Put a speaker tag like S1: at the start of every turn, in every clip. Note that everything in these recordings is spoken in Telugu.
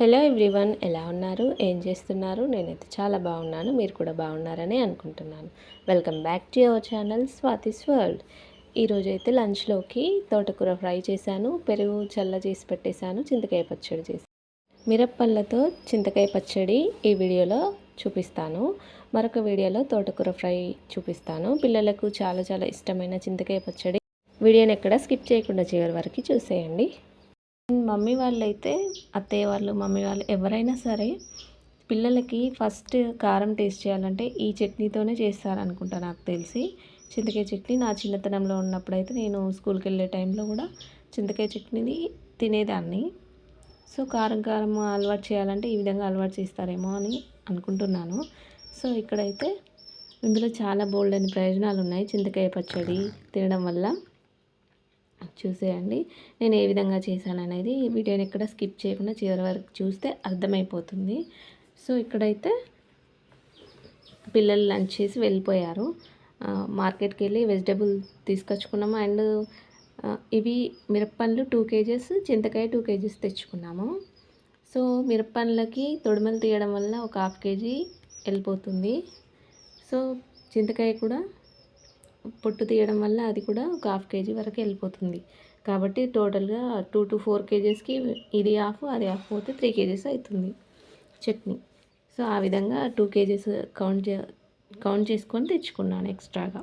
S1: హలో ఎవ్రీవన్ ఎలా ఉన్నారు? ఏం చేస్తున్నారు? నేనైతే చాలా బాగున్నాను మీరు కూడా బాగున్నారని అనుకుంటున్నాను. Welcome back to your channel Swathi's world ఈరోజైతే లంచ్లోకి తోటకూర ఫ్రై చేశాను పెరుగు చల్ల చేసి పెట్టేశాను చింతకాయ పచ్చడి చేసి. మిరప్పళ్ళతో చింతకాయ పచ్చడి ఈ వీడియోలో చూపిస్తాను. మరొక వీడియోలో తోటకూర ఫ్రై చూపిస్తాను. పిల్లలకు చాలా చాలా ఇష్టమైన చింతకాయ పచ్చడి. వీడియోని ఎక్కడ స్కిప్ చేయకుండా చివరి వరకు చూసేయండి. మమ్మీ వాళ్ళైతే అత్తయ్య వాళ్ళు మమ్మీ వాళ్ళు ఎవరైనా సరే పిల్లలకి ఫస్ట్ కారం టేస్ట్ చేయాలంటే ఈ చట్నీతోనే చేస్తారనుకుంటా నాకు తెలిసి. చింతకాయ చట్నీ నా చిన్నతనంలో ఉన్నప్పుడైతే నేను స్కూల్కి వెళ్ళే టైంలో కూడా చింతకాయ చట్నీని తినేదాన్ని. సో కారం కారం అలవాటు చేయాలంటే ఈ విధంగా అలవాటు చేస్తారేమో అని అనుకుంటున్నాను. సో ఇక్కడైతే ఇందులో చాలా బోల్డ్ అని ప్రయోజనాలు ఉన్నాయి చింతకాయ పచ్చడి తినడం వల్ల చూసేయండి. నేను ఏ విధంగా చేశాను అనేది వీడియోని ఎక్కడ స్కిప్ చేయకుండా చివరి వరకు చూస్తే అర్థమైపోతుంది. సో ఇక్కడైతే పిల్లలు లంచ్ చేసి వెళ్ళిపోయారు. మార్కెట్కి వెళ్ళి వెజిటేబుల్ తీసుకొచ్చుకున్నాము. అండ్ ఇవి మిరప్పండ్లు టూ కేజెస్ చింతకాయ టూ కేజెస్ తెచ్చుకున్నాము. సో మిరప్పండ్లకి తొడిమలు తీయడం వల్ల ఒక హాఫ్ కేజీ వెళ్ళిపోతుంది. సో చింతకాయ కూడా పొట్టు తీయడం వల్ల అది కూడా ఒక హాఫ్ కేజీ వరకు వెళ్ళిపోతుంది. కాబట్టి టోటల్గా టూ టు ఫోర్ కేజీస్కి ఇది హాఫ్ అది హాఫ్ పోతే త్రీ కేజెస్ అవుతుంది చట్నీ. సో ఆ విధంగా టూ కేజీస్ కౌంట్ చే కౌంట్ చేసుకొని తెచ్చుకున్నాను ఎక్స్ట్రాగా.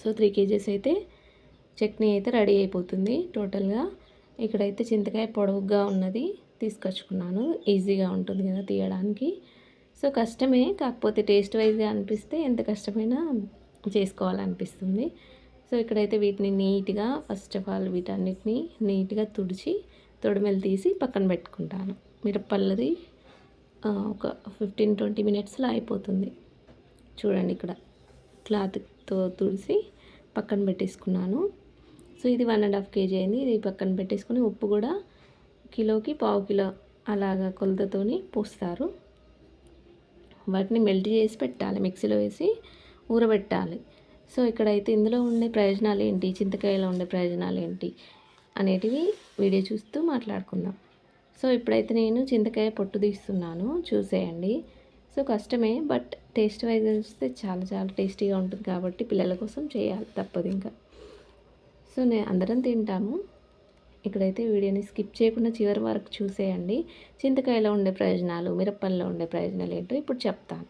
S1: సో త్రీ కేజెస్ అయితే చట్నీ అయితే రెడీ అయిపోతుంది. టోటల్గా ఇక్కడైతే చింతకాయ పొడవుగా ఉన్నది తీసుకొచ్చుకున్నాను. ఈజీగా ఉంటుంది కదా తీయడానికి. సో కష్టమే కాకపోతే టేస్ట్ వైజ్గా అనిపిస్తే ఎంత కష్టమైనా చేసుకోవాలనిపిస్తుంది. సో ఇక్కడైతే వీటిని నీట్గా ఫస్ట్ ఆఫ్ ఆల్ వీటన్నిటిని నీట్గా తుడిచి తొడిమెలు తీసి పక్కన పెట్టుకుంటాను. మిరపల్లది ఒక ఫిఫ్టీన్ ట్వంటీ మినిట్స్లో అయిపోతుంది. చూడండి ఇక్కడ. క్లాత్తో తుడిసి పక్కన పెట్టేసుకున్నాను. సో ఇది వన్ అండ్ హాఫ్ కేజీ అయింది. ఇది పక్కన పెట్టేసుకుని ఉప్పు కూడా కిలోకి పావు కిలో అలాగా కొలతతోని పోస్తారు. వాటిని మెల్ట్ చేసి పెట్టాలి. మిక్సీలో వేసి ఊరబెట్టాలి. సో ఇక్కడైతే ఇందులో ఉండే ప్రయోజనాలు ఏంటి? చింతకాయలో ఉండే ప్రయోజనాలు ఏంటి? అనేటివి వీడియో చూస్తూ మాట్లాడుకుందాం. సో ఇప్పుడైతే నేను చింతకాయ పొట్టు తీస్తున్నాను. చూసేయండి. సో కష్టమే బట్ టేస్ట్ వైజ్ చూస్తే చాలా చాలా టేస్టీగా ఉంటుంది కాబట్టి పిల్లల కోసం చేయాలి తప్పదు ఇంకా. సో నేను అందరం తింటాము. ఇక్కడైతే వీడియోని స్కిప్ చేయకుండా చివరి వరకు చూసేయండి. చింతకాయలో ఉండే ప్రయోజనాలు మిరప్పల్లో ఉండే ప్రయోజనాలు ఏంటో ఇప్పుడు చెప్తాను.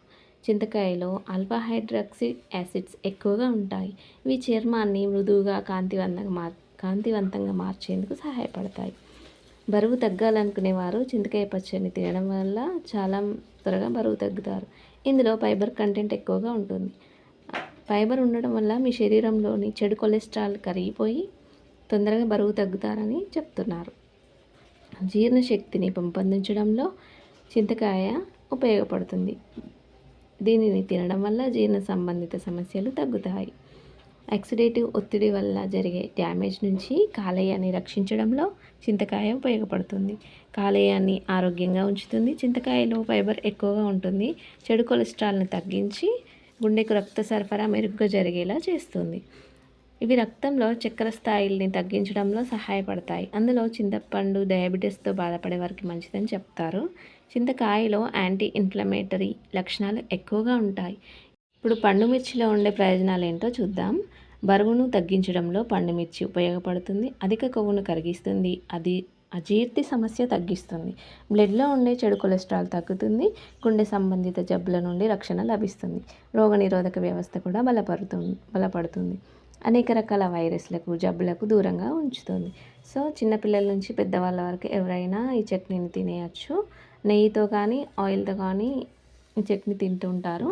S1: చింతకాయలో అల్ఫాహైడ్రాక్సిడ్ యాసిడ్స్ ఎక్కువగా ఉంటాయి. ఇవి చర్మాన్ని మృదువుగా కాంతివంతంగా మార్ కాంతివంతంగా మార్చేందుకు సహాయపడతాయి. బరువు తగ్గాలనుకునేవారు చింతకాయ పచ్చడిని తినడం వల్ల చాలా త్వరగా బరువు తగ్గుతారు. ఇందులో ఫైబర్ కంటెంట్ ఎక్కువగా ఉంటుంది. ఫైబర్ ఉండడం వల్ల మీ శరీరంలోని చెడు కొలెస్ట్రాల్ కరిగిపోయి తొందరగా బరువు తగ్గుతారని చెప్తున్నారు. జీర్ణశక్తిని పెంపొందించడంలో చింతకాయ ఉపయోగపడుతుంది. దీనిని తినడం వల్ల జీర్ణ సంబంధిత సమస్యలు తగ్గుతాయి. ఆక్సిడేటివ్ ఒత్తిడి వల్ల జరిగే డ్యామేజ్ నుంచి కాలేయాన్ని రక్షించడంలో చింతకాయ ఉపయోగపడుతుంది. కాలేయాన్ని ఆరోగ్యంగా ఉంచుతుంది. చింతకాయలో ఫైబర్ ఎక్కువగా ఉంటుంది. చెడు కొలెస్ట్రాల్ని తగ్గించి గుండెకు రక్త సరఫరా మెరుగ్గా జరిగేలా చేస్తుంది. ఇవి రక్తంలో చక్కెర స్థాయిల్ని తగ్గించడంలో సహాయపడతాయి. అందులో చింతపండు డయాబెటీస్తో బాధపడే వారికి మంచిదని చెప్తారు. చింతకాయలో యాంటీ ఇన్ఫ్లమేటరీ లక్షణాలు ఎక్కువగా ఉంటాయి. ఇప్పుడు పండు మిర్చిలో ఉండే ప్రయోజనాలు ఏంటో చూద్దాం. బరువును తగ్గించడంలో పండు మిర్చి ఉపయోగపడుతుంది. అధిక కొవ్వును కరిగిస్తుంది. అది అజీర్తి సమస్య తగ్గిస్తుంది. బ్లడ్లో ఉండే చెడు కొలెస్ట్రాల్ తగ్గుతుంది. గుండె సంబంధిత జబ్బుల నుండి రక్షణ లభిస్తుంది. రోగనిరోధక వ్యవస్థ కూడా బలపడుతుంది బలపడుతుంది. అనేక రకాల వైరస్లకు జబ్బులకు దూరంగా ఉంచుతుంది. సో చిన్నపిల్లల నుంచి పెద్దవాళ్ళ వరకు ఎవరైనా ఈ చట్నీని తినేయచ్చు. నెయ్యితో కానీ ఆయిల్తో కానీ చట్నీ చట్నీ తింటుంటారు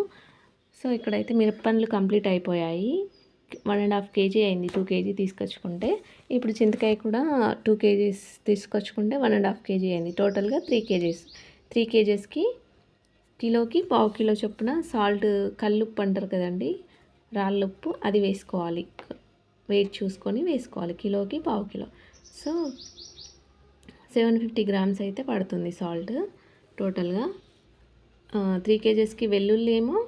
S1: సో ఇక్కడైతే మిరప్పండ్లు కంప్లీట్ అయిపోయాయి. వన్ అండ్ హాఫ్ కేజీ అయింది టూ కేజీ తీసుకొచ్చుకుంటే. ఇప్పుడు చింతకాయ కూడా టూ కేజీస్ తీసుకొచ్చుకుంటే వన్ అండ్ హాఫ్ కేజీ అయింది. టోటల్గా త్రీ కేజీస్. త్రీ కేజెస్కి కిలోకి పావు కిలో చొప్పున సాల్ట్ కల్లుప్పు అంటారు కదండి రాళ్ళుప్పు. అది వేసుకోవాలి. వెయిట్ చూసుకొని వేసుకోవాలి. కిలోకి పావు kilo. So seven fifty grams అయితే పడుతుంది సాల్ట్. టోటల్గా త్రీ కేజెస్కి వెల్లుల్లి ఏమో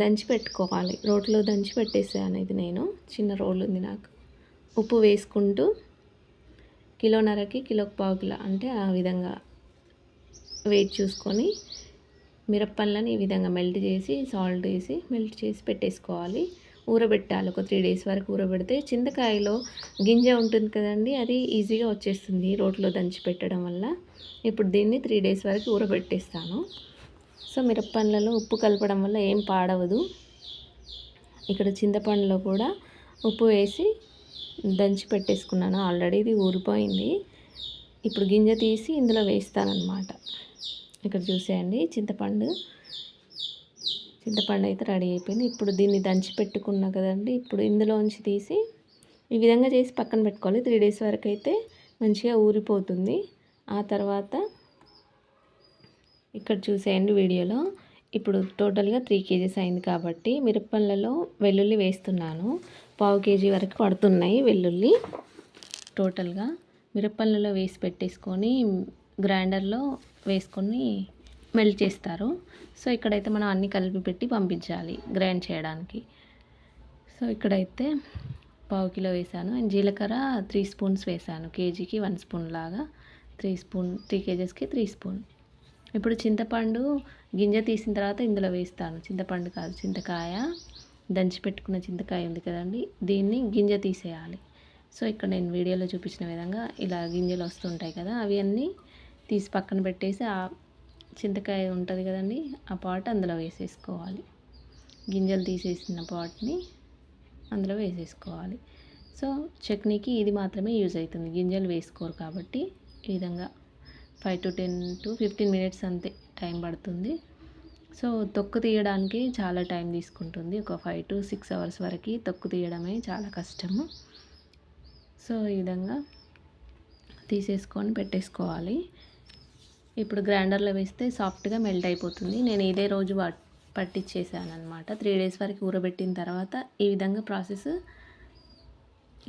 S1: దంచి పెట్టుకోవాలి. రోట్లో దంచి పెట్టేసాను ఇది నేను. చిన్న రోల్ ఉంది నాకు. ఉప్పు వేసుకుంటూ కిలోన్నరకి కిలోకి పావుకిల అంటే ఆ విధంగా వెయిట్ చూసుకొని మిరప్పళ్ళని ఈ విధంగా మెల్ట్ చేసి సాల్ట్ వేసి మెల్ట్ చేసి పెట్టేసుకోవాలి. ఊరబెట్టాలి. ఒక త్రీ డేస్ వరకు ఊరబెడితే చింతకాయలో గింజ ఉంటుంది కదండి అది ఈజీగా వచ్చేస్తుంది రోట్లో దంచి పెట్టడం వల్ల. ఇప్పుడు దీన్ని త్రీ డేస్ వరకు ఊరబెట్టేస్తాను. సో మిరప్పండ్లలో ఉప్పు కలపడం వల్ల ఏం పాడవదు. ఇక్కడ చింతపండులో కూడా ఉప్పు వేసి దంచి పెట్టేసుకున్నాను. ఆల్రెడీ ఇది ఊరిపోయింది. ఇప్పుడు గింజ తీసి ఇందులో వేస్తానన్నమాట. ఇక్కడ చూసేయండి చింతపండు చింతపండు అయితే రెడీ అయిపోయింది. ఇప్పుడు దీన్ని దంచి పెట్టుకున్నా కదండి ఇప్పుడు ఇందులోంచి తీసి ఈ విధంగా చేసి పక్కన పెట్టుకోవాలి. త్రీ డేస్ వరకు అయితే మంచిగా ఊరిపోతుంది. ఆ తర్వాత ఇక్కడ చూసేయండి వీడియోలో. ఇప్పుడు టోటల్గా త్రీ కేజీస్ అయింది కాబట్టి మిరపళ్ళలో వెల్లుల్లి వేస్తున్నాను. పావు కేజీ వరకు పడుతున్నాయి వెల్లుల్లి. టోటల్గా మిరపళ్ళలో వేసి పెట్టేసుకొని గ్రైండర్లో వేసుకొని మెల్ట్ చేస్తారు. సో ఇక్కడైతే మనం అన్నీ కలిపి పెట్టి పంపించాలి గ్రైండ్ చేయడానికి. సో ఇక్కడైతే పావు కిలో వేసాను. అండ్ జీలకర్ర త్రీ స్పూన్స్ వేసాను కేజీకి వన్ స్పూన్ లాగా. త్రీ స్పూన్ త్రీ కేజెస్కి త్రీ స్పూన్. ఇప్పుడు చింతపండు గింజ తీసిన తర్వాత ఇందులో వేస్తాను. చింతపండు కాదు చింతకాయ. దంచి పెట్టుకున్న చింతకాయ ఉంది కదండి దీన్ని గింజ తీసేయాలి. సో ఇక్కడ నేను వీడియోలో చూపించిన విధంగా ఇలా గింజలు వస్తుంటాయి కదా అవి అన్నీ తీసి పక్కన పెట్టేసి చింతకాయ ఉంటుంది కదండి ఆ పాట్ అందులో వేసేసుకోవాలి. గింజలు తీసేసిన పాట్ని అందులో వేసేసుకోవాలి. సో చట్నీకి ఇది మాత్రమే యూజ్ అవుతుంది. గింజలు వేసుకోరు కాబట్టి ఈ విధంగా five to ten to fifteen minutes అంతే టైం పడుతుంది. సో తొక్కు తీయడానికి చాలా టైం తీసుకుంటుంది. ఒక ఫైవ్ టు సిక్స్ అవర్స్ వరకు తొక్కు తీయడమే చాలా కష్టము. సో ఈ విధంగా తీసేసుకొని పెట్టేసుకోవాలి. ఇప్పుడు గ్రైండర్లో వేస్తే సాఫ్ట్గా మెల్ట్ అయిపోతుంది. నేను ఇదే రోజు పట్టించేసాను అనమాట త్రీ డేస్ వరకు ఊరబెట్టిన తర్వాత ఈ విధంగా ప్రాసెస్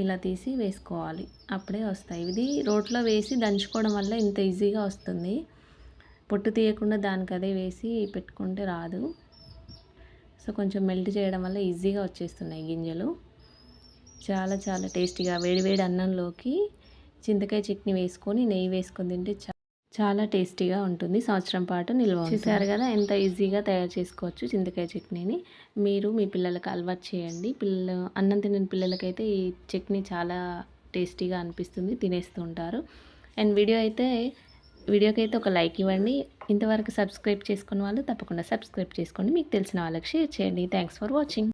S1: ఇలా తీసి వేసుకోవాలి. అప్పుడే వస్తాయి. ఇది రోట్లో వేసి దంచుకోవడం వల్ల ఇంత ఈజీగా వస్తుంది. పొట్టు తీయకుండా దానికి అదే వేసి పెట్టుకుంటే రాదు. సో కొంచెం మెల్ట్ చేయడం వల్ల ఈజీగా వచ్చేస్తున్నాయి గింజలు. చాలా చాలా టేస్టీగా వేడివేడి అన్నంలోకి చింతకాయ చట్నీ వేసుకొని నెయ్యి వేసుకొని తింటే చాలా టేస్టీగా ఉంటుంది. సంవత్సరం పాటు నిల్వ చూసారు కదా ఎంత ఈజీగా తయారు చేసుకోవచ్చు చింతకాయ చట్నీని. మీరు మీ పిల్లలకు అలవాటు చేయండి. పిల్లలు అన్నం తినని పిల్లలకైతే ఈ చట్నీ చాలా టేస్టీగా అనిపిస్తుంది తినేస్తూ ఉంటారు. అండ్ వీడియో అయితే వీడియోకి అయితే ఒక లైక్ ఇవ్వండి. ఇంతవరకు సబ్స్క్రైబ్ చేసుకున్న వాళ్ళు తప్పకుండా సబ్స్క్రైబ్ చేసుకోండి. మీకు తెలిసిన వాళ్ళకి షేర్ చేయండి. Thanks for watching.